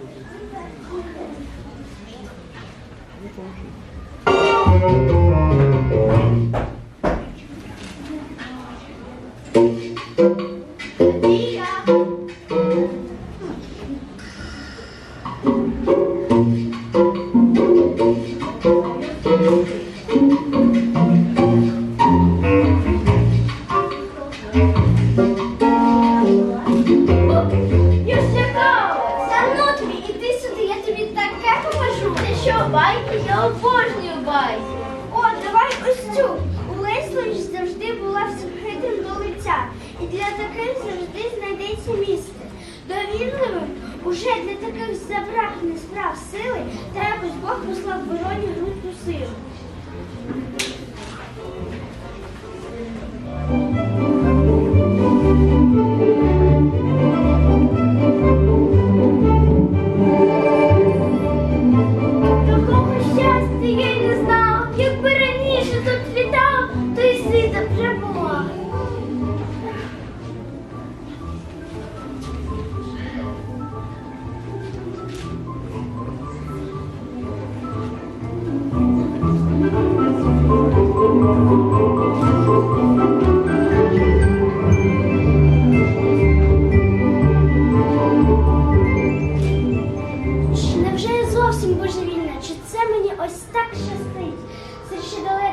Thank you. Обожнюю байки. О, давай ось цю. У Леслович завжди була всім до лиця. І для таких завжди знайдеться місце. Довірливим уже для таких забракне справ сили, та якось Бог послав вороні грудну силу.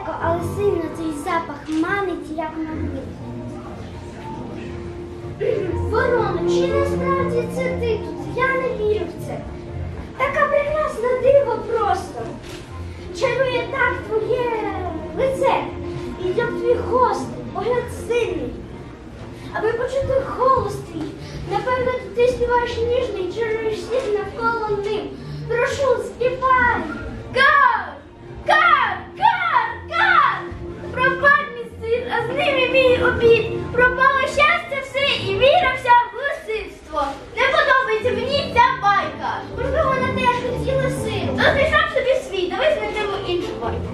Далеко, але сильно цей запах манить, як магнит. Ворона, чи насправді це ти тут? Я не вірю в це. Така прекрасна диво просто. Чарує так твоє лице. І як твій хост, погляд сильний. Аби почути голос твій, напевно, ти співаєш ніжний, чаруєш сніг навколо ним. Прошу, співай! Обід. Пропало щастя все і віра вся в лисицтво. Не подобається мені ця байка. Можливо, вона теж хотіла сину. Ну, знайшов собі свій, давай знайдемо іншу байку.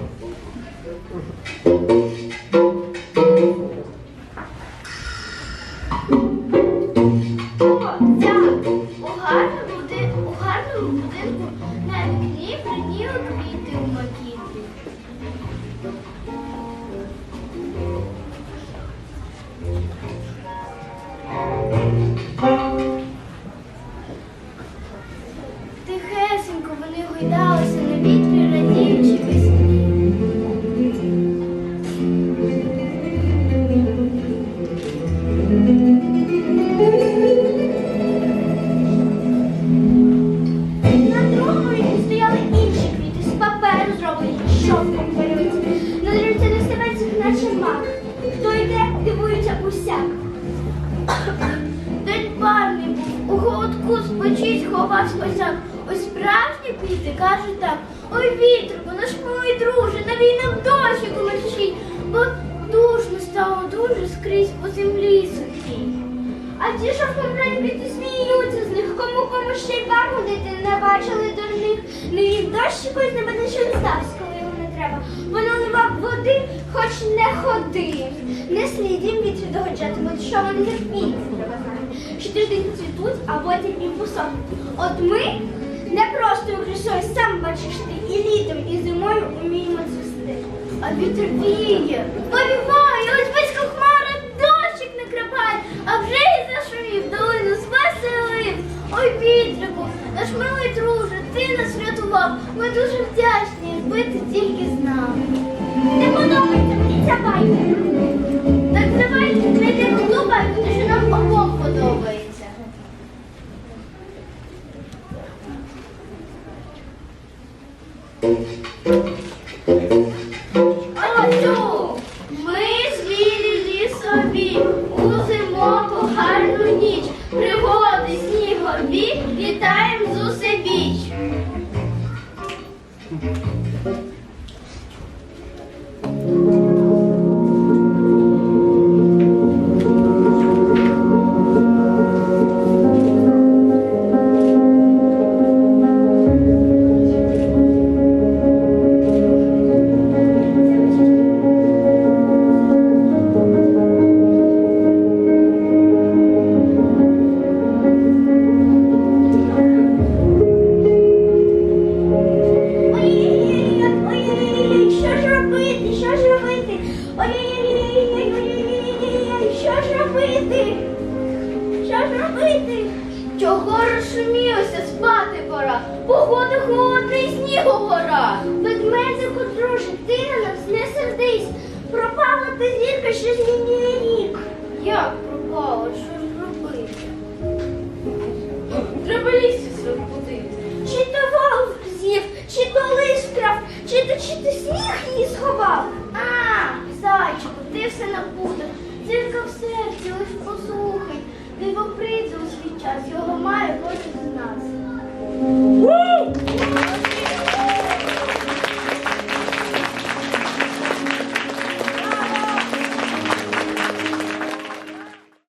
У гарному, буди- гарному будинку на вікні приніли квіти у макітрі. Осяк. Ось справжні квіти кажуть так. Ой, вітрику, наш милий друже, навій нам дощі колочить, бо душно стало дуже скрізь по землі сухій. А ті, що квіти сміються з них, кому кому ще й бар ходити не бачили дурних. Не їх дощику з неба не стався, коли його не треба. Бо наливав води, хоч не ходив. Не слід їм вітрі догоджатимуть, що вони терпіти треба знати. Що тиждень цвітуть, а потім і посохнуть. От ми не просто красою, сам бачиш ти, і літом, і зимою уміємо цвісти. А вітер віє, повіває, ось близько хмари дощик накрапає, а вже і зашумів, долину звеселив. Ой, вітрику, наш милий друже, ти нас врятував. Ми дуже вдячні, якби ти тільки знав. Не подобається мені ця байка. Так давай знайдемо ту байку, що нам обом подобається. Оцю ми звірили собі у гарну ніч. Пригоди снігові вітаємо з Чого розшумілося? Спати пора. Погода холодна і снігу гора. Ведмедику, друже, ти на нас не сердись. Пропала ти зірка, що змінює Диво прийде